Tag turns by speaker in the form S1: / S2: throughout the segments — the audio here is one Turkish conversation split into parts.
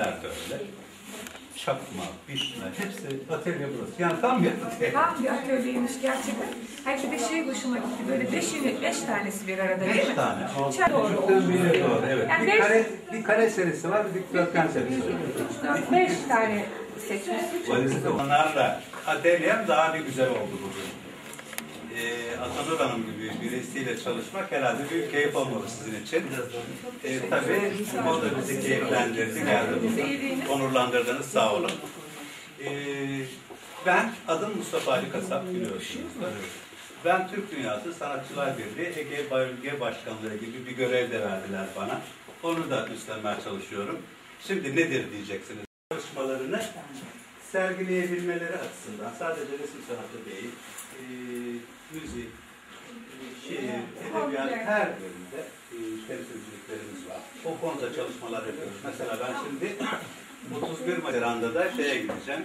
S1: öyle. Çakma, bitme, hepsi atölye burası. Yani tam bir atölye.
S2: Tam bir atölyeymiş gerçekten. Belki de şey hoşuma gitti. Böyle beşini, beş tanesi bir arada değil
S1: Beş
S2: mi?
S1: tane.
S2: Üçer doğru
S1: Küçükten bire doğru, evet.
S2: Yani
S1: bir,
S2: beş-
S1: kare, bir kare serisi var, bir dikdörtgen serisi var.
S2: Beş tane seçmişsin.
S1: Valizde onlarla atölyem daha bir güzel oldu bugün. Ee, Atanur Hanım gibi birisiyle çalışmak herhalde büyük keyif olmalı sizin için. Ee, tabii o da bizi keyiflendirdi, geldi burada. Onurlandırdınız, sağ olun. Ee, ben adım Mustafa Ali Kasap biliyorsunuz. Ben Türk Dünyası Sanatçılar Birliği Ege Bölge Başkanlığı gibi bir görev de verdiler bana. Onu da üstlenmeye çalışıyorum. Şimdi nedir diyeceksiniz. Çalışmalarını sergileyebilmeleri açısından sadece resim sanatı değil, e, müzik, e, şiir, edebiyat her bölümde e, temsilciliklerimiz var. O konuda çalışmalar yapıyoruz. Mesela ben şimdi 31 Haziran'da da şeye gideceğim.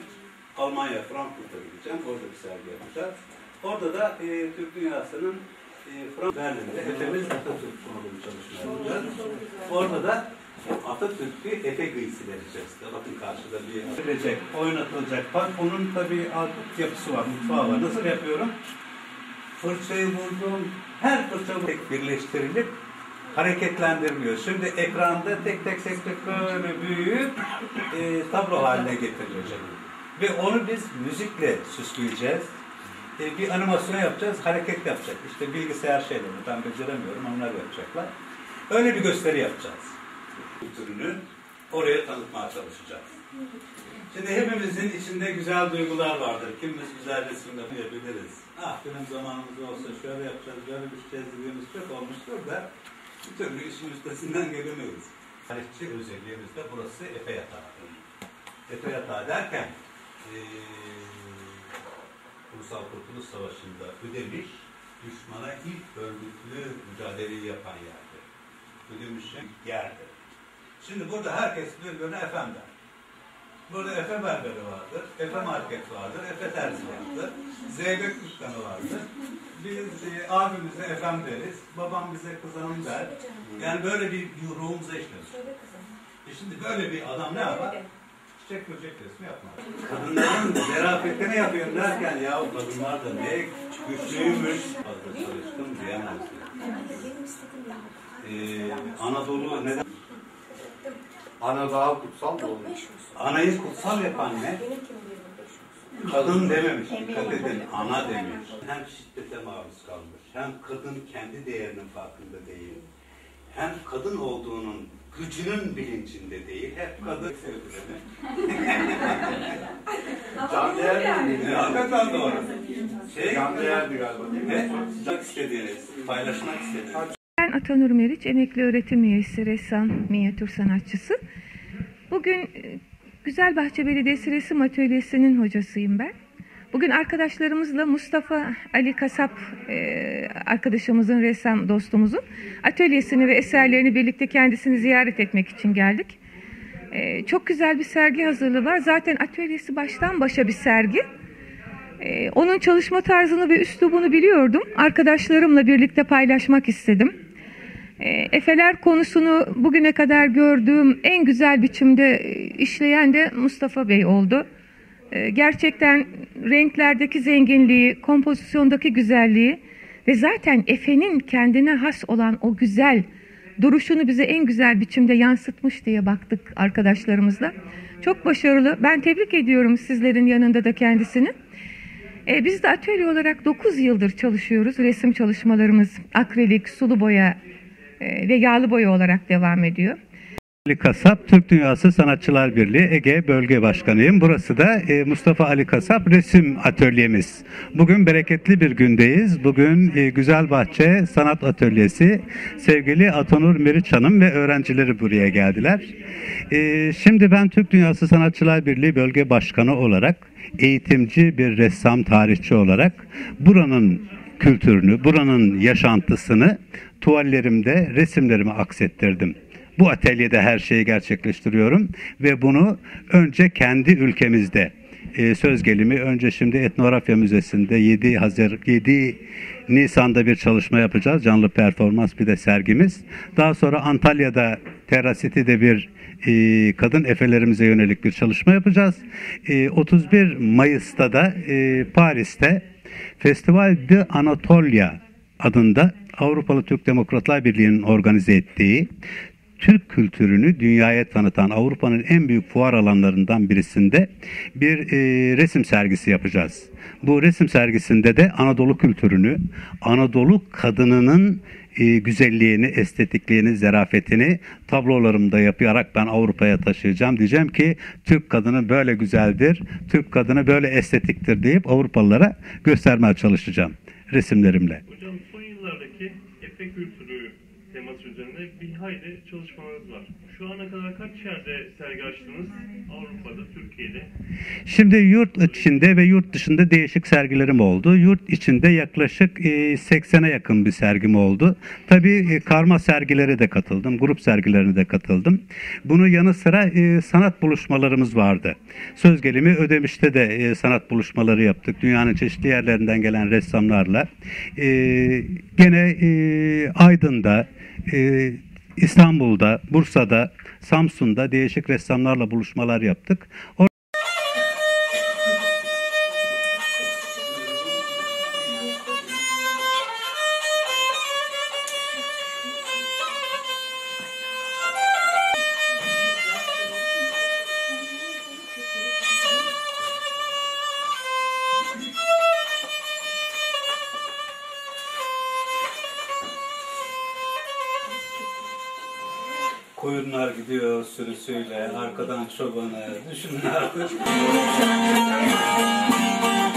S1: Almanya, Frankfurt'a gideceğim. Orada bir sergi yapacağız. Orada da e, Türk Dünyası'nın e, Frankfurt Berlin'de hepimiz Atatürk konulu bir çalışma yapacağız. Orada da Atatürk'ü Efe gıysi vereceğiz. Bakın karşıda bir verilecek, oynatılacak. Bak onun tabii alt yapısı var, mutfağı var. Nasıl yapıyorum? Fırçayı vurdum, her fırça tek birleştirilip hareketlendirmiyor. Şimdi ekranda tek tek tek tek böyle büyüyüp e, tablo haline getirilecek. Ve onu biz müzikle süsleyeceğiz. E, bir animasyon yapacağız, hareket yapacak. İşte bilgisayar şeyleri, ben beceremiyorum, onlar yapacaklar. Öyle bir gösteri yapacağız. Kültürünü oraya tanıtmaya çalışacağız. Şimdi hepimizin içinde güzel duygular vardır. Kimimiz güzel resim yapabiliriz. Ah benim zamanımız olsa şöyle yapacağız, böyle şey dediğimiz çok olmuştur da bir türlü işin üstesinden gelemeyiz. Tarihçi özelliğimiz de burası Efe Yatağı. Efe Yatağı derken eee Ulusal Kurtuluş Savaşı'nda ödemiş düşmana ilk örgütlü mücadeleyi yapan yerdir. Ödemiş'in yerdir. Şimdi burada herkes birbirine efem der. Burada Efe berberi vardır, Efe market vardır, Efe terzi vardır, Zeybek dükkanı vardır. Biz e, abimize efem deriz, babam bize kızanım der. Yani böyle bir ruhumuza işlenir. E şimdi böyle bir adam ne yapar? Çiçek böcek resmi yapmaz. Kadınların zerafetine yapıyor derken ya o kadınlar da ne güçlüymüş. Fazla çalıştım diyemez. Ee, Anadolu neden?
S3: Ana daha kutsal mı olur?
S1: Anayı kutsal yapan ne? Kadın dememiş, dikkat edin, ana demiş. Hem şiddete maruz kalmış, hem kadın kendi değerinin farkında değil. Hem kadın olduğunun gücünün bilincinde değil, hep kadın sevdiğini.
S3: Can değer mi?
S1: E, hakikaten doğru. Şey,
S3: Can değerdi galiba değil mi?
S1: ne? Yapmak istediğiniz, paylaşmak istediğiniz.
S4: Ben Atanur Meriç, emekli öğretim üyesi, ressam, minyatür sanatçısı. Bugün e, Güzelbahçe Belediyesi Resim Atölyesi'nin hocasıyım ben. Bugün arkadaşlarımızla Mustafa Ali Kasap e, arkadaşımızın, ressam dostumuzun atölyesini ve eserlerini birlikte kendisini ziyaret etmek için geldik. E, çok güzel bir sergi hazırlığı var. Zaten atölyesi baştan başa bir sergi. Onun çalışma tarzını ve üslubunu biliyordum. Arkadaşlarımla birlikte paylaşmak istedim. Ee, Efeler konusunu bugüne kadar gördüğüm en güzel biçimde e, işleyen de Mustafa Bey oldu. Ee, gerçekten renklerdeki zenginliği, kompozisyondaki güzelliği ve zaten Efe'nin kendine has olan o güzel duruşunu bize en güzel biçimde yansıtmış diye baktık arkadaşlarımızla. Çok başarılı. Ben tebrik ediyorum sizlerin yanında da kendisini. E, biz de atölye olarak 9 yıldır çalışıyoruz. Resim çalışmalarımız akrilik, sulu boya ve yağlı boya olarak devam ediyor.
S1: Ali Kasap, Türk Dünyası Sanatçılar Birliği Ege Bölge Başkanıyım. Burası da e, Mustafa Ali Kasap Resim Atölyemiz. Bugün bereketli bir gündeyiz. Bugün e, Güzelbahçe Sanat Atölyesi sevgili Atanur Meriç Hanım ve öğrencileri buraya geldiler. E, şimdi ben Türk Dünyası Sanatçılar Birliği Bölge Başkanı olarak eğitimci bir ressam tarihçi olarak buranın kültürünü, buranın yaşantısını tuvallerimde, resimlerime aksettirdim. Bu atölyede her şeyi gerçekleştiriyorum ve bunu önce kendi ülkemizde e, söz gelimi önce şimdi Etnografya Müzesi'nde 7 Haziran 7 Nisan'da bir çalışma yapacağız. Canlı performans bir de sergimiz. Daha sonra Antalya'da Terra City'de bir e, kadın efelerimize yönelik bir çalışma yapacağız. E, 31 Mayıs'ta da e, Paris'te Festival de Anatolia adında Avrupalı Türk Demokratlar Birliği'nin organize ettiği Türk kültürünü dünyaya tanıtan Avrupa'nın en büyük fuar alanlarından birisinde bir e, resim sergisi yapacağız. Bu resim sergisinde de Anadolu kültürünü, Anadolu kadınının e, güzelliğini, estetikliğini, zarafetini tablolarımda yaparak ben Avrupa'ya taşıyacağım. Diyeceğim ki Türk kadını böyle güzeldir, Türk kadını böyle estetiktir deyip Avrupalılara göstermeye çalışacağım resimlerimle.
S5: Hocam üzerine bir hayli çalışmalarınız var. Şu ana kadar kaç yerde sergi açtınız? Avrupa'da, Türkiye'de.
S1: Şimdi yurt içinde ve yurt dışında değişik sergilerim oldu. Yurt içinde yaklaşık e, 80'e yakın bir sergim oldu. Tabii e, karma sergilere de katıldım, grup sergilerine de katıldım. Bunun yanı sıra e, sanat buluşmalarımız vardı. Söz gelimi Ödemiş'te de e, sanat buluşmaları yaptık. Dünyanın çeşitli yerlerinden gelen ressamlarla. Gene Aydın'da, e, İstanbul'da, Bursa'da, Samsun'da değişik ressamlarla buluşmalar yaptık. Koyunlar gidiyor sürüsüyle, arkadan çobanı, düşünün artık.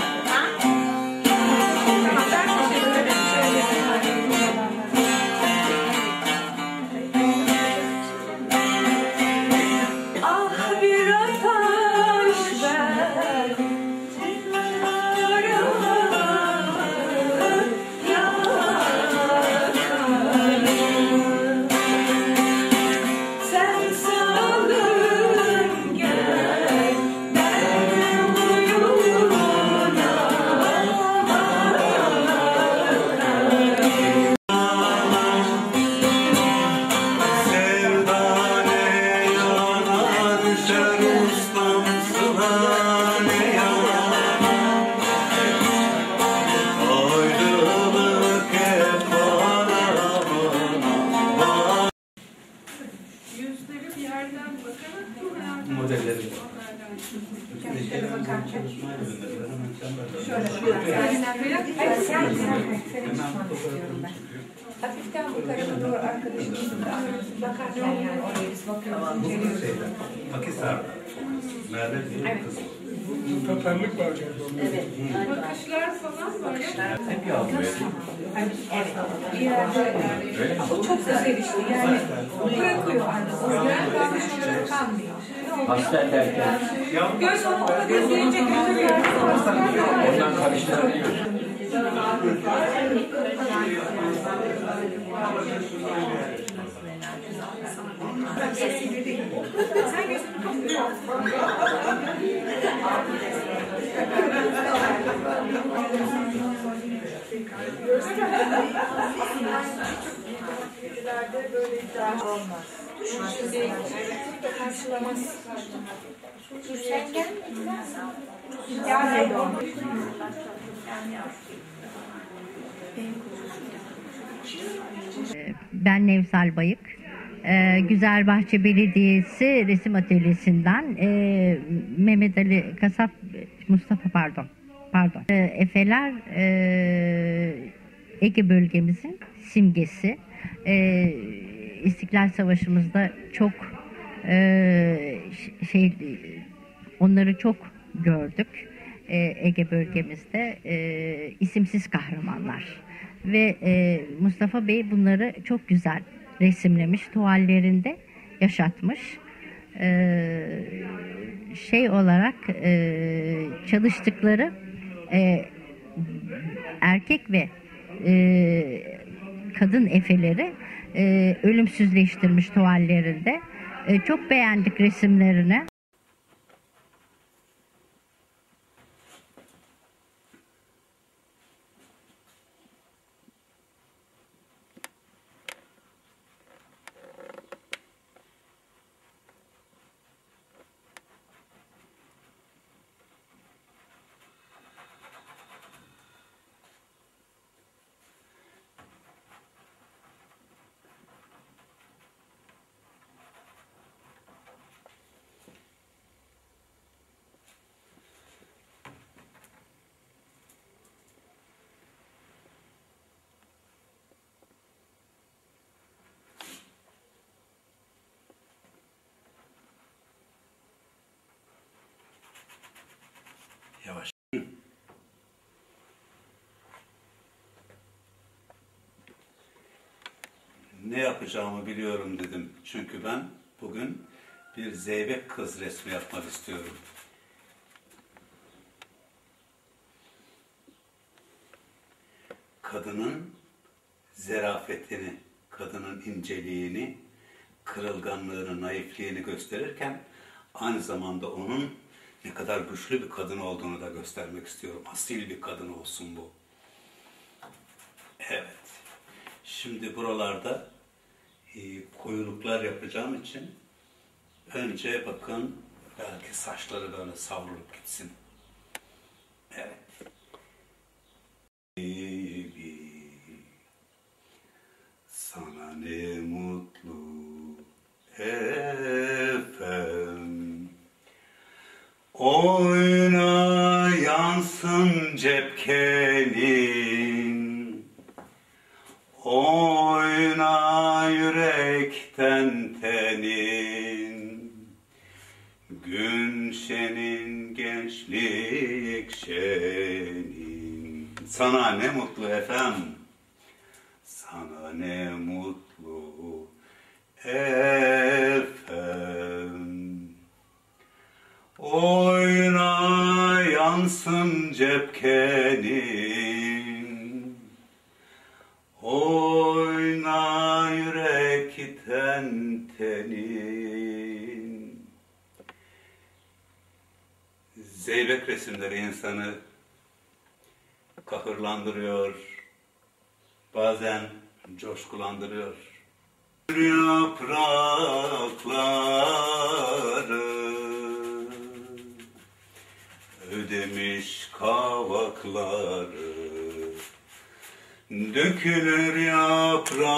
S2: Hafiften bu tarafa doğru arkadaşımızla bakarken yani oraya biz bakıyoruz, inceliyoruz.
S1: Pakistan. Merve bir kız.
S6: Bakışlar falan böyle.
S1: Hep yazmıyor.
S2: Evet, o çok güzel işte yani bırakıyor anne. Yani kalmış olarak kalmıyor.
S3: Pastel derken
S2: Göz onu ona gözleyince gözü
S3: ondan karıştırabiliyorsun.
S2: Sen gözünü kapatıyorsun. Olmaz.
S7: Ben Nevsal Bayık. Ee, Güzelbahçe Belediyesi Resim Atölyesi'nden e, Mehmet Ali Kasap, Mustafa pardon, pardon. Ee, Efeler e, Ege bölgemizin simgesi. Ee, İstiklal Savaşı'mızda çok e, şey onları çok gördük. Ee, Ege bölgemizde e, isimsiz kahramanlar ve e, Mustafa Bey bunları çok güzel resimlemiş, tuvallerinde yaşatmış. Ee, şey olarak e, çalıştıkları e, erkek ve e, kadın efeleri e, ölümsüzleştirmiş tuvallerinde. E, çok beğendik resimlerini.
S1: Ne yapacağımı biliyorum dedim. Çünkü ben bugün bir zeybek kız resmi yapmak istiyorum. Kadının zerafetini, kadının inceliğini, kırılganlığını, naifliğini gösterirken aynı zamanda onun ne kadar güçlü bir kadın olduğunu da göstermek istiyorum. Asil bir kadın olsun bu. Evet. Şimdi buralarda e, koyuluklar yapacağım için önce bakın belki saçları böyle savrulup gitsin. Evet. Sana ne mutlu efem Oyna yansın cepkenin ne mutlu efendim. Sana ne mutlu efendim. Oyna yansın cepkenin. Oyna yürekten tenin. Zeybek resimleri insanı kahırlandırıyor, bazen coşkulandırıyor. Yaprakları ödemiş kavakları Dökülür yapraklar